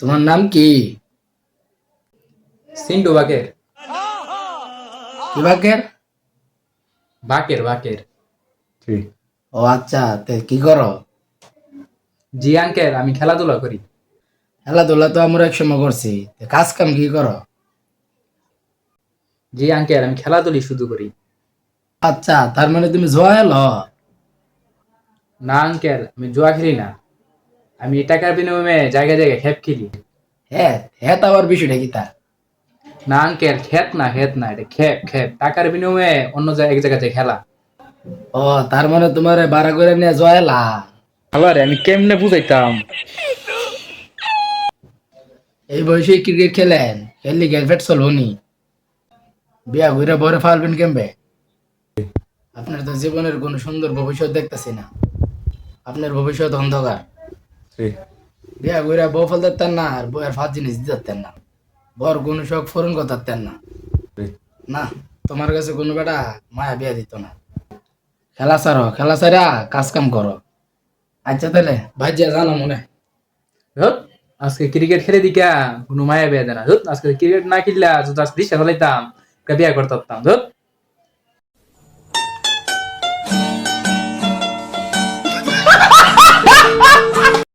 তোমার নাম কি? সিন্টু বাকের। কি বাকের? বাকের বাকের। ও আচ্ছা তে কি করো? জি আঙ্কেল আমি খেলাধুলা করি। খেলাধুলা তো আমরা এক সময় করছি। তে কাজ কাম কি করো? জি আঙ্কেল আমি খেলাধুলি শুধু করি। আচ্ছা তার মানে তুমি জোয়া এলো না আঙ্কেল আমি জোয়া খেলি না। আমি টাকার বিনিময়ে জায়গায় জায়গায় খেপ খেলি। হ্যাঁ হ্যাঁ আবার বিষয়টা কি তা? না আঙ্কেল খেত না খেত না এটা খেপ খেপ টাকার বিনিময়ে অন্য জায়গায় এক জায়গাতে খেলা। ও তার মানে তোমার বাড়া করে নিয়ে জোয়া এলা আবার আমি কেমনে বুঝাইতাম? এই বয়সে ক্রিকেট খেলেন? খেললি গেলফেট চলবো বিয়া ঘুরে বরে ফালবেন কেমবে? আপনার তো জীবনের কোনো সুন্দর ভবিষ্যৎ দেখতেছি না। আপনার ভবিষ্যৎ অন্ধকার। বিয়া ঘুরে বউ ফল দিতেন না আর বউয়ের ফাঁস জিনিস দিতেন না। বর কোনো শখ ফোরন করতেন না। না তোমার কাছে কোনো বেটা মায়া বিয়া দিত না। খেলা সারো খেলা সারা কাজ কাম করো। আচ্ছা তাহলে ভাইজিয়া জানো মনে। আজকে ক্রিকেট খেলে দিকা কোনো মায়া বিয়া দেনা ধুত, আজকে ক্রিকেট না খেললা যদি আজকে দিশা বিয়া করতাম ধুত